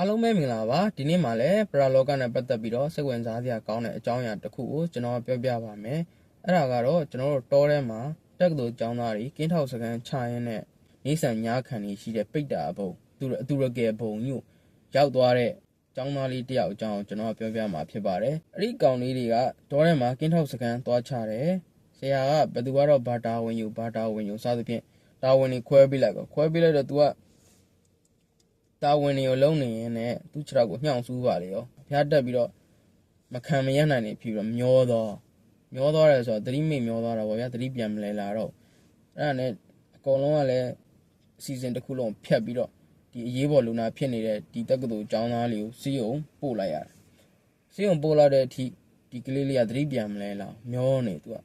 အားလုံးပဲမင်္ဂလာပါဒီနေ့မှာလည်းပရာလောကနဲ့ပတ်သက်ပြီးတော့စိတ်ဝင်စားစရာကောင်းတဲ့အကြောင်းအရာတစ်ခုကိုကျွန်တော်ပြောပြပါမယ်အဲ့ဒါကတော့ကျွန်တော်တို့တောထဲမှာတက်ကတူကျောင်းသားတွေကင်းထောက်စကန်ချရင်းနဲ့နေဆန်ညားခံနေရှိတဲ့ပိတ်တာဘုံသူအတူရကယ်ဘုံညို့ရောက်သွားတဲ့ကျောင်းသားလေးတယောက်အကြောင်းကျွန်တော်ပြောပြမှာဖြစ်ပါတယ်အဲ့ဒီကောင်လေးတွေကတောထဲမှာကင်းထောက်စကန်သွားချတယ်ဆရာကဘယ်သူကတော့ဘာတာဝင်ယူဘာတာဝင်ယူစသဖြင့်တာဝန်တွေခွဲပေးလိုက်တော့ခွဲပေးလိုက်တော့ तू က တာဝန်တွေကိုလုံးနေရင်နဲ့သူ့ခြေထောက်ကိုညှောင်ဆူးပါလေရောဖျားတက်ပြီးတော့မခံမရနိုင်နေပြီတော့မျောတော့မျောသွားတယ်ဆိုတော့သတိမိတ်မျောသွားတာပေါ့ဗျာသတိပြန်မလဲလာတော့အဲ့ဒါနဲ့အကုန်လုံးကလည်းအစီအစဉ်တစ်ခုလုံးဖြတ်ပြီးတော့ဒီအရေးပေါ်လူနာဖြစ်နေတဲ့ဒီတက္ကသိုလ်ကျောင်းသားလေးကိုစီးအောင်ပို့လိုက်ရတယ်စီးအောင်ပို့လိုက်တဲ့အထိဒီကလေးလေးကသတိပြန်မလဲလာမျောနေသူက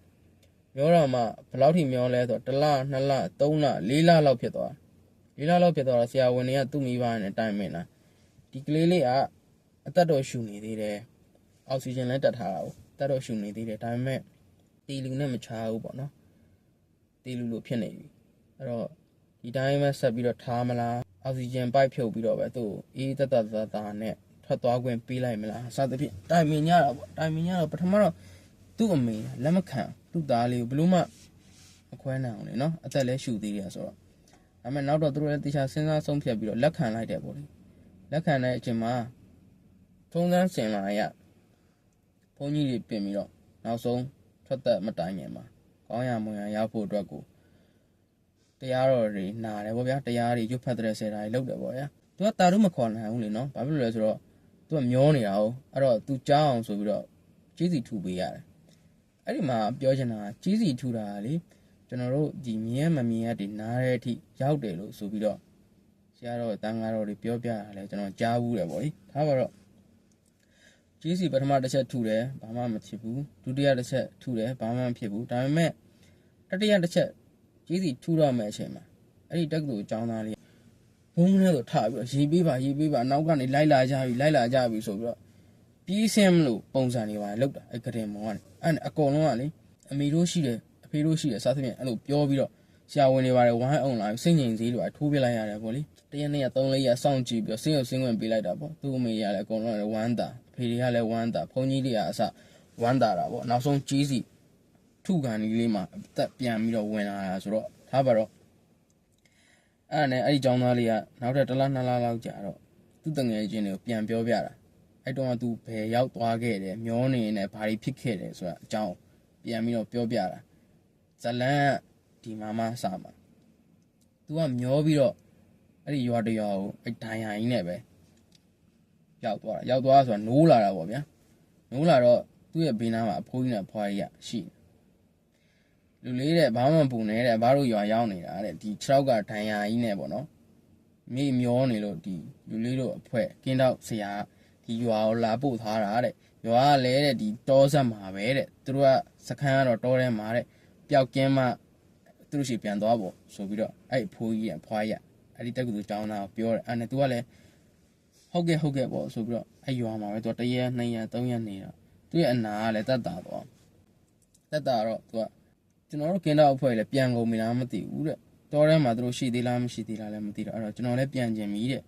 မျောတော့မှဘယ်လောက်ထိမျောလဲဆိုတော့တစ်လနှစ်လသုံးလလေးလလောက်ဖြစ်သွားတယ် လေးလလောက်ဖြစ်သွားတော့ဆရာဝန်တွေကသူ့မိဘနဲ့တိုင်မင်လာဒီကလေးလေးကအသက်တော်ရှူနေသေးတယ်အောက်ဆီဂျင်လည်းတက်ထားတာကိုအသက်တော်ရှူနေသေးတယ်ဒါပေမဲ့တီလူနဲ့မချားဘူးပေါ့နော်တီလူလိုဖြစ်နေပြီအဲ့တော့ဒီတိုင်းပဲဆက်ပြီးတော့ထားမလားအောက်ဆီဂျင်ပိုက်ဖြုတ်ပြီးတော့ပဲသူ့ကိုအေးတက်တက်သားသားနဲ့ထွက်သွားခွင့်ပေးလိုက်မလားစသဖြင့်တိုင်မင်ရတာပေါ့တိုင်မင်ရတော့ပထမတော့သူ့အမေလက်မခံသူ့သားလေးကိုဘယ်လို့မှမခွဲနိုင်အောင်လေနော်အသက်လည်းရှူသေးတယ်ဆိုတော့ ဒါပေမဲ့နောက်တော့သူတို့လည်းတရားစဉ်းစားဆုံးဖြတ်ပြီးတော့လက်ခံလိုက်တယ်ပေါ့လေလက်ခံတဲ့အချိန်မှာထုံးစမ်းစင်လာရဘုန်းကြီးတွေပြင်ပြီးတော့နောက်ဆုံးထွက်သက်မတိုင်ခင်မှာကောင်းရမွန်ရရောက်ဖို့အတွက်ကိုတရားတော်တွေနာတယ်ပေါ့ဗျာတရားတွေရွတ်ဖတ်တဲ့ဆယ်တာတွေလုပ်တယ်ပေါ့ဗျာသူကတာတို့မခေါ်နိုင်ဘူးလေနော်ဘာဖြစ်လို့လဲဆိုတော့သူကမျောနေတာ哦အဲ့တော့သူကြားအောင်ဆိုပြီးတော့ကြီးစီထူပေးရတယ်အဲ့ဒီမှာပြောချင်တာကကြီးစီထူတာကလေ ကျွန်တော်တို့ဒီမြင်ရမမြင်ရဒီနားတဲ့အထိရောက်တယ်လို့ဆိုပြီးတော့ဆရာတော်တန်ဃာတော်တွေပြောပြတာလဲကျွန်တော်ကြားဘူးတယ်ဗောလေဒါပါတော့ကြီးစီပထမတစ်ချက်ထူတယ်ဘာမှမဖြစ်ဘူးဒုတိယတစ်ချက်ထူတယ်ဘာမှမဖြစ်ဘူးဒါပေမဲ့တတိယတစ်ချက်ကြီးစီထူတော့မယ်အချိန်မှာအဲ့ဒီတက္ကသိုလ်ကျောင်းသားလေးဘုံနဲ့ဆိုထပြီးတော့ရေးပေးပါရေးပေးပါနောက်ကနေလိုက်လာကြပြီလိုက်လာကြပြီဆိုပြီးတော့ပြေးစင်းမလို့ပုံစံတွေပါလောက်တာအဲ့ကတင်မောင်ကနေအဲ့အကုန်လုံးကလေအမေတို့ရှိတယ် အဖေတို့ရှိတယ်စသဖြင့်အဲ့လိုပြောပြီးတော့ဆရာဝန်တွေပါတယ်ဝိုင်းအောင်လာစိတ်ငြိမ်စည်းတွေပါထိုးပြလိုက်ရတယ်ပေါ့လေတရက်နေ့ရက်သုံးလေးရက်စောင့်ကြည့်ပြီးတော့စင်းရုံစင်းဝင်ပေးလိုက်တာပေါ့သူ့အမေရလည်းအကုန်လုံးလည်းဝမ်းတာအဖေတွေကလည်းဝမ်းတာဘုန်းကြီးတွေကအစဝမ်းတာတာပေါ့နောက်ဆုံးကြီးစီထုခံကြီးလေးမှာအသက်ပြန်ပြီးတော့ဝင်လာတာဆိုတော့ဒါပါတော့အဲ့ဒါနဲ့အဲ့ဒီကျောင်းသားလေးကနောက်ထပ်တစ်လနှစ်လလောက်ကြာတော့သူ့တငယ်ချင်းတွေကိုပြန်ပြောပြတာအဲ့တော့ကသူဘယ်ရောက်သွားခဲ့တယ်မျောနေနေဘာတွေဖြစ်ခဲ့တယ်ဆိုတာအကြောင်းပြန်ပြီးတော့ပြောပြတာ ဇလန်ကဒီမမစာမှာ तू ကမျောပြီးတော့အဲ့ဒီရွာတရွာကိုအဲ့ဒိုင်ယာကြီးနဲ့ပဲရောက်သွားတာရောက်သွားဆိုတာနိုးလာတာပေါ့ဗျာနိုးလာတော့သူ့ရဲ့ဘေးနားမှာအဖိုးကြီးနဲ့ဖွားကြီးကရှိတယ်လူလေးတဲ့ဘာမှမပူနေတဲ့ဘာလို့ရွာရောက်နေတာတဲ့ဒီ6ကဒိုင်ယာကြီးနဲ့ပေါ့နော်မိမျောနေလို့ဒီလူလေးတို့အဖွဲကင်းတော့ဆရာဒီရွာကိုလာပို့ထားတာတဲ့ရွာကလည်းတဲ့ဒီတောဆက်မှာပဲတဲ့သူတို့ကစခန်းကတော့တောထဲမှာတဲ့ ပျောက်ကင်းမှသူတို့ရှိပြန်သွားပေါ့ဆိုပြီးတော့အဲ့အဖိုးကြီးကဖွားရအဲ့ဒီတက်ကသူကျောင်းသားကိုပြောတယ်အဲ့နဲ့ तू ကလည်းဟုတ်ကဲ့ဟုတ်ကဲ့ပေါ့ဆိုပြီးတော့အဲ့ရွာမှာပဲ तू တရက်နှစ်ရက်သုံးရက်နေတော့သူ့ရဲ့အနာကလည်းတက်တာတော့တက်တာတော့ तू ကကျွန်တော်တို့ကင်းတော့အဖွဲ့လည်းပြန်ကုန်ပြီလားမသိဘူးတဲ့တောထဲမှာသူတို့ရှိသေးလားမရှိသေးလားလည်းမသိတော့အဲ့တော့ကျွန်တော်လည်းပြန်ကျင်ပြီတဲ့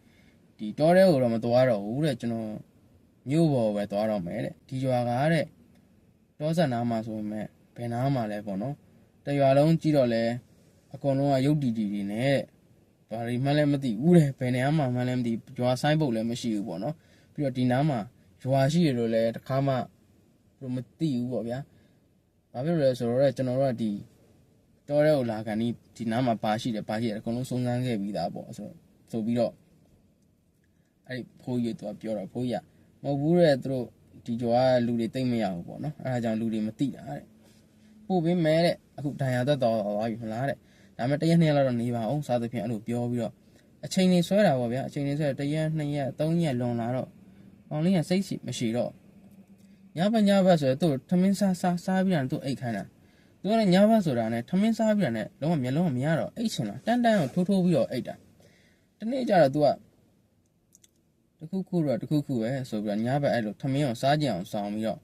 ဒီတောထဲကိုတော့မသွားတော့ဘူးတဲ့ကျွန်တော်မြို့ပေါ်ပဲသွားတော့မယ်တဲ့ဒီရွာကတဲ့တောဆက်နားမှာဆိုပေမဲ့ဘယ်နားမှာလဲပေါ့နော် တရွာလုံးကြည့်တော့လဲအကုန်လုံးကရုပ်တီတီတွေနဲ့ဘာတွေမှလည်းမသိဘူးတဲ့ဘယ်နေရာမှာမှလည်းမသိရွာဆိုင်ပုတ်လည်းမရှိဘူးပေါ့နော်ပြီးတော့ဒီနားမှာရွာရှိရလို့လည်းတခါမှသူမသိဘူးပေါ့ဗျာဘာဖြစ်လို့လဲဆိုတော့ကျွန်တော်တို့ကဒီတော်တဲ့ဟိုလာကန်ဒီဒီနားမှာဘာရှိတယ်ဘာရှိတယ်အကုန်လုံးစုံစမ်းခဲ့ပြီးသားပေါ့ဆိုဆိုပြီးတော့အဲ့ဖိုးကြီးကပြောတော့ဖိုးကြီးကမဟုတ်ဘူးတဲ့သူတို့ဒီကြွားလူတွေတိတ်မရဘူးပေါ့နော်အဲဒါကြောင့်လူတွေမသိတာတဲ့ ပို့ပေးမယ်တဲ့အခုဒဏ်ရာသက်တော်သွားပြီမလားတဲ့ဒါပေမဲ့တစ်ရက်နှစ်ရက်လောက်တော့နေပါအောင်စသဖြင့်အဲ့လိုပြောပြီးတော့အချိန်နေဆွဲတာပေါ့ဗျာအချိန်နေဆွဲတစ်ရက်နှစ်ရက်သုံးရက်လွန်လာတော့အောင်လေးကစိတ်ရှိမရှိတော့ညဘညဘဆိုတော့သူ့ထမင်းစားစားစားပြီးတော့သူ့အိတ်ခိုင်းတာသူကလည်းညဘဆိုတာနဲ့ထမင်းစားပြီးတော့နဲ့လုံးဝမျက်လုံးမရတော့အိတ်ချင်တာတန်းတန်းကိုထိုးထိုးပြီးတော့အိတ်တာတနေ့ကျတော့ तू ကတခုခုတော့တခုခုပဲဆိုပြီးတော့ညဘက်အဲ့လိုထမင်းအောင်စားကြအောင်ဆောင်ပြီးတော့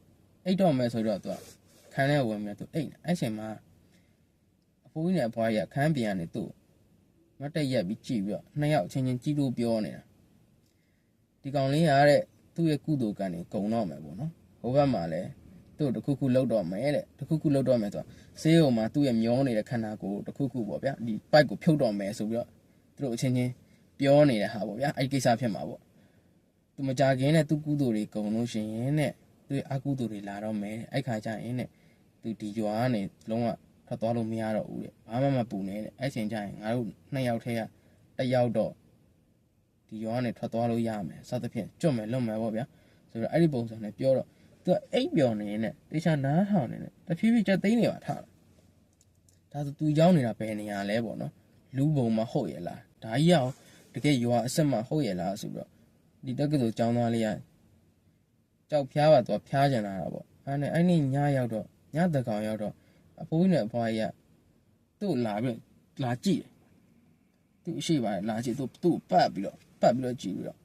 အိတ်တော့မယ်ဆိုတော့ तू က ခန်းထဲဝင်မြတ်သူအိတ်နေအဲ့ချိန်မှာအဖိုးကြီးနဲ့အဖွားကြီးကခန်းပြန်ကနေသူ့မတ်တက်ရက်ပြီးကြည့်ပြီးတော့နှစ်ယောက်ချင်းချင်းကြည့်လို့ပြောနေတာဒီကောင်လေးကတဲ့သူ့ရဲ့ကုသိုလ်ကံတွေဂုံတော့မယ်ပေါ့နော်ဟိုဘက်မှာလည်းသူ့ကိုတစ်ခုခုလောက်တော့မယ်တဲ့တစ်ခုခုလောက်တော့မယ်ဆိုတော့ဆေးရုံမှာသူ့ရဲ့မျောနေတဲ့ခန္ဓာကိုယ်တစ်ခုခုပေါ့ဗျာဒီပိုက်ကိုဖြုတ်တော့မယ်ဆိုပြီးတော့သူတို့အချင်းချင်းပြောနေတဲ့ဟာပေါ့ဗျာအဲ့ဒီကိစ္စဖြစ်မှာပေါ့သူမကြခင်နဲ့သူကုသိုလ်တွေဂုံလို့ရှိရင်တဲ့သူရဲ့အကုသိုလ်တွေလာတော့မယ်တဲ့အဲ့ခါကျရင်တဲ့ သူဒီရွာကနေလုံးဝထွက်သွားလို့မရတော့ဘူးတဲ့ဘာမှမပူနဲ့တဲ့အဲ့ချိန်ကျရင်ငါတို့နှစ်ယောက်ထဲကတစ်ယောက်တော့ဒီရောကနေထွက်သွားလို့ရမယ်စသဖြင့်ကြွတ်မယ်လွတ်မယ်ပေါ့ဗျာဆိုတော့အဲ့ဒီပုံစံနဲ့ပြောတော့သူကအိပ်ပျော်နေနဲ့တေချာနားထောင်နေနဲ့တဖြည်းဖြည်းချက်သိမ်းနေပါထားတာဒါဆိုသူရောက်နေတာဘယ်နေရာလဲပေါ့နော်လူပုံမှာဟုတ်ရဲ့လားဒါကြီးရောတကယ်ရွာအဆက်မှာဟုတ်ရဲ့လားဆိုပြီးတော့ဒီတက္ကသိုလ်ကျောင်းသားလေးကကြောက်ဖျားပါသူကဖျားကြံလာတာပေါ့အဲ့နဲ့အဲ့နေ့ညရောက်တော့ ညတကောင်ရောက်တော့အဖိုးကြီးနဲ့အဖွားကြီးကသူ့လာပြီးလာကြည့်တယ်သူ့အရှိပါလာကြည့်သူ့သူ့ပတ်ပြီးတော့ပတ်ပြီးတော့ကြည့်ပြီးတော့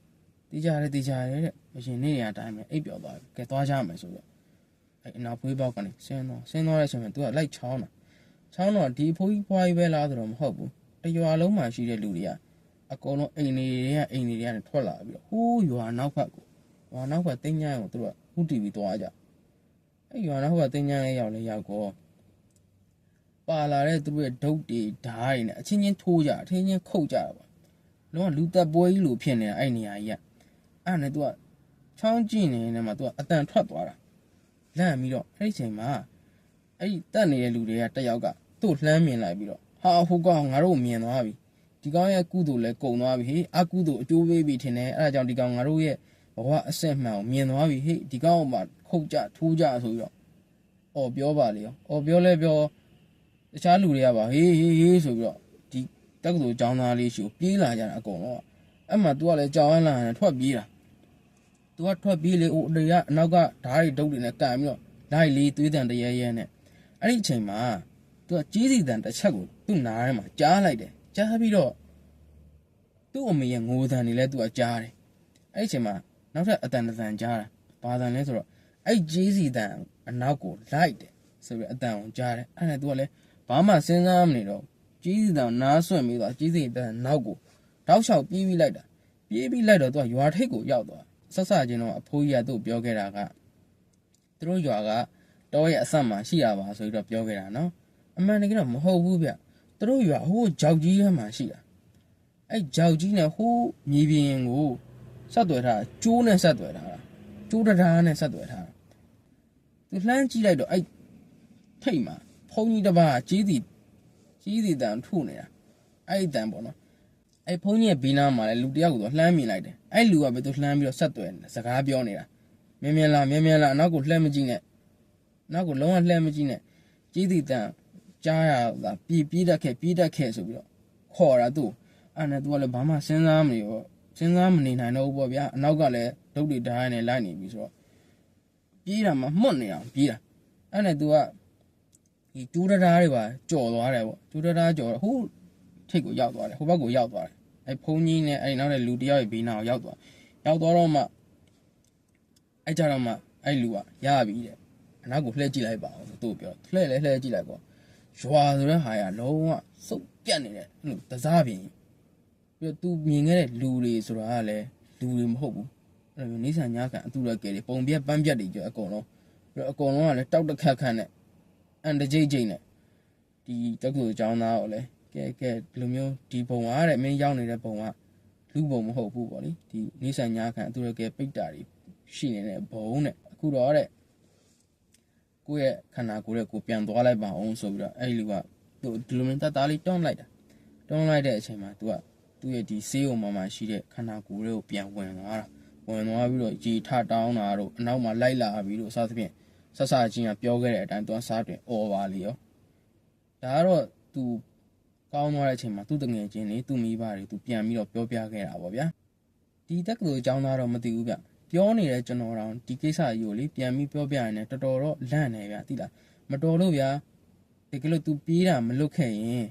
တေးကြတယ်တေးကြတယ်တဲ့အရင်နေ့နေရာတိုင်းပဲအိပ်ပျော်သွားပြီကဲသွားကြမယ်ဆိုတော့အဲအနာဖွေးပေါက်ကနေဆင်းတော့ဆင်းသွားတဲ့အချိန်မှာ तू ကလိုက်ချောင်းတာချောင်းတော့ဒီအဖိုးကြီးဖွားကြီးပဲလားဆိုတော့မဟုတ်ဘူးတရွာလုံးမှာရှိတဲ့လူတွေကအကုန်လုံးအိမ်နေတွေကအိမ်နေတွေကနေထွက်လာပြီးတော့ဟိုးရွာနောက်ဖက်ကိုရွာနောက်ဖက်တင်းညိုင်းကိုသူတို့ကဥတီပြီးသွားကြ အဲရွာနောက်ဖက်တင်းညိုင်းလေးရောက်လေရောက်တော့ပါလာတဲ့သူတို့ရဲ့ဒုတ်တွေဓာတ်တွေနဲ့အချင်းချင်းထိုးကြအချင်းချင်းခုတ်ကြတာပေါ့လုံးဝလူသက်ပွဲကြီးလိုဖြစ်နေတာအဲ့နေရာကြီးကအဲ့နဲ့ तू ကချောင်းကြည့်နေနေမှာ तू ကအတန်ထွက်သွားတာလန့်ပြီးတော့အဲ့ဒီချိန်မှာအဲ့ဒီတက်နေတဲ့လူတွေကတက်ယောက်ကသူ့လှမ်းမြင်လိုက်ပြီးတော့ဟာဟိုကောင်ငါတို့မြင်သွားပြီဒီကောင်ရဲ့ကုသိုလ်လဲကုံသွားပြီဟေးအကုသိုလ်အကျိုးပေးပြီထင်တယ်အဲ့ဒါကြောင့်ဒီကောင်ငါတို့ရဲ့ ဘဝအစစ်မှန်ကိုမြင်သွားပြီဟေးဒီကောင်ကမှခုတ်ကြထိုးကြဆိုပြီးတော့အော်ပြောပါလေရောအော်ပြောလဲပြောတခြားလူတွေကပါဟေးဟေးဟေးဆိုပြီးတော့ တက္ကသိုလ်ကျောင်းသားလေးရှိကိုပြေးလာကြတာအကုန်လုံးကအဲ့မှာ तू ကလည်းကြောင်ရမ်းလာတယ်ထွက်ပြေးတာ तू ကထွက်ပြေးလေဟိုအတေကအနောက်ကဓာတ်ရီဒုတ်တွေနဲ့ကန်ပြီးတော့လိုက်လေးသွေးတန်တရဲရဲနဲ့အဲ့ဒီအချိန်မှာ तू ကကြီးစီတန်တစ်ချက်ကိုသူ့နားထဲမှာကြားလိုက်တယ်ကြားပြီးတော့သူ့အမေရဲ့ငိုတန်တွေလည်း तू ကကြားတယ်အဲ့ဒီအချိန်မှာ နောက်ထပ်အတန်တစ်တန်ကြားတာဘာတန်လဲဆိုတော့အဲ့ကြီးစီတန်အနောက်ကိုလိုက်တယ်ဆိုပြီးအတန်ကိုကြားတယ်အဲ့ဒါ तू ကလည်းဘာမှစဉ်းစားမနေတော့ကြီးစီတောင်နားဆွင့်ပြီးတော့ကြီးစီတန်နောက်ကိုတောက်လျှောက်ပြေးပြီးလိုက်တာပြေးပြီးလိုက်တော့သူကရွာထိပ်ကိုရောက်သွားဆက်ဆချင်းတော့အဖိုးကြီးကသူ့ကိုပြောခဲ့တာကသူတို့ရွာကတောရဲ့အဆက်မှာရှိရပါဆိုပြီးတော့ပြောခဲ့တာနော်အမှန်တကယ်တော့မဟုတ်ဘူးဗျသူတို့ရွာဟိုးကြောက်ကြီးထဲမှာရှိတာအဲ့ကြောက်ကြီးနဲ့ဟိုးမြေပြင်ကို ဆက်သွယ်ထားတာကျိုးနဲ့ဆက်သွယ်ထားတာကျိုးတရားနဲ့ဆက်သွယ်ထားတာသူလှမ်းကြည့်လိုက်တော့အဲ့ထိတ်မှာဖုန်းကြီးတစ်ပါးကကြီးစီကြီးစီတန်ထုနေတာအဲ့ဒီတန်ပေါ့နော်အဲ့ဖုန်းကြီးရဲ့ဘေးနားမှာလည်းလူတစ်ယောက်ကိုသူလှမ်းမြင်လိုက်တယ်အဲ့လူကပဲသူလှမ်းပြီးတော့ဆက်သွယ်နေစကားပြောနေတာမြင်မြင်လားမြင်မြင်လားအနောက်ကိုလှမ်းမကြည့်နဲ့နောက်ကိုလုံးဝလှမ်းမကြည့်နဲ့ကြီးစီတန်ကြားရတာပြေးပြေးတတ်ခဲ့ပြေးတတ်ခဲ့ဆိုပြီးတော့ခေါ်တာသူ့အဲ့နဲ့သူကလည်းဘာမှစဉ်းစားမနေဘူး စဉ်းစားမနေနိုင်တော့ဘူးပေါ့ဗျာအနောက်ကလည်းဒုတ်တွေဓာတ်နဲ့လိုက်နေပြီဆိုတော့ပြေးတာမှမှုတ်နေအောင်ပြေးတာအဲ့နဲ့သူကဒီကျူးတရားတွေပါကြော်သွားတယ်ပေါ့ကျူးတရားကြော်တော့ဟိုထိတ်ကိုရောက်သွားတယ်ဟိုဘက်ကိုရောက်သွားတယ်အဲဖုန်းကြီးနဲ့အဲနောက်တဲ့လူတယောက်ရဲ့ဘေးနားကိုရောက်သွားရောက်သွားတော့မှအဲကြတော့မှအဲလူကရပြီတဲ့အနောက်ကိုလှည့်ကြည့်လိုက်ပါအောင်သူ့ကိုပြောလှည့်လဲလှည့်ကြည့်လိုက်ပေါ့ရွာဆိုတဲ့ဟာကလုံးဝစုပ်ပြတ်နေတယ်အဲ့လိုတစားပြင် ပြီးတော့ तू မြင်ခဲ့တဲ့လူတွေဆိုတာကလည်းလူတွေမဟုတ်ဘူးအဲ့လိုမျိုးနေဆန်ညာခံအတူရကဲတွေပုံပြက်ပန်းပြက်တွေကြအကုန်လုံးပြီးတော့အကုန်လုံးကလည်းတောက်တခတ်ခတ်နဲ့အန်တကြိတ်ကြိတ်နဲ့ဒီတက္ကသိုလ်ကျောင်းသားကိုလည်းကဲကဲဒီလိုမျိုးဒီဘုံကတဲ့မင်းရောက်နေတဲ့ဘုံကလူဘုံမဟုတ်ဘူးပေါ့လေဒီနေဆန်ညာခံအတူတကယ်ပိတ်တာတွေရှိနေတဲ့ဘုံတဲ့အခုတော့တဲ့ကိုယ့်ရဲ့ခန္ဓာကိုယ်ရဲ့ကိုပြန်သွားလိုက်ပါအောင်ဆိုပြီးတော့အဲ့ဒီလူကသူဒီလိုမျိုးတတ်သားလေးတွန်းလိုက်တာတွန်းလိုက်တဲ့အချိန်မှာ तू က သူ့ရဲ့ဒီဆေးရုံမှာမှရှိတဲ့ခန္ဓာကိုယ်တွေကိုပြန်ဝင်လာတာဝင်သွားပြီးတော့ရေထတောင်းတာတို့အနောက်မှာလိုက်လာပြီးတော့အစသဖြင့်ဆက်ဆာချင်းကပြောခဲ့တဲ့အတိုင်းသူကစားတယ်အော်ပါလေရောဒါကတော့သူကောင်းသွားတဲ့အချိန်မှာသူ့တငယ်ချင်းလေးသူ့မိဘတွေသူပြန်ပြီးတော့ပြောပြခဲ့တာပေါ့ဗျာဒီတက်ကလေးအကြောင်းသားတော့မသိဘူးဗျပြောနေတဲ့ကျွန်တော်တောင်ဒီကိစ္စကြီးကိုလေပြန်ပြီးပြောပြရတယ်တော်တော်တော့လန့်နေဗျာသိလားမတော်လို့ဗျာတကယ်လို့ तू ပြေးတာမလွတ်ခဲ့ရင်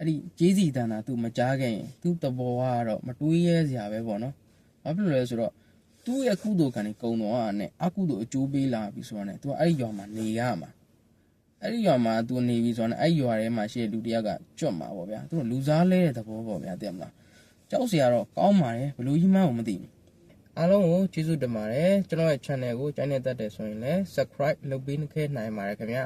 အဲ့ဒီကျေးစီတန်တာ तू မကြားခဲ့ရင် तू တဘောကတော့မတွေးရဲစရာပဲပေါ့နော်ဘာဖြစ်လို့လဲဆိုတော့သူ့ရဲ့ကုသိုလ်ကံတွေကုံတော်อ่ะနဲ့အကုသိုလ်အကျိုးပေးလာပြီဆိုတော့ね तू အဲ့ဒီရွာမှာနေရမှာအဲ့ဒီရွာမှာ तू နေပြီဆိုတော့ねအဲ့ဒီရွာထဲမှာရှိတဲ့လူတစ်ယောက်ကကြွတ်မှာပေါ့ဗျာသူကလူစားလဲတဲ့သဘောပေါ့ဗျာသိမလားကြောက်စရာတော့ကောင်းပါတယ်ဘလို့ကြီးမှန်းကိုမသိဘူး အားလုံးကိုကျေးဇူးတင်ပါတယ်ကျွန်တော်ရဲ့ channel ကိုကြိုက်နေတတ်တယ်ဆိုရင်လည်း subscribe လုပ်ပြီးခဲ့နိုင်ပါတယ်ခင်ဗျ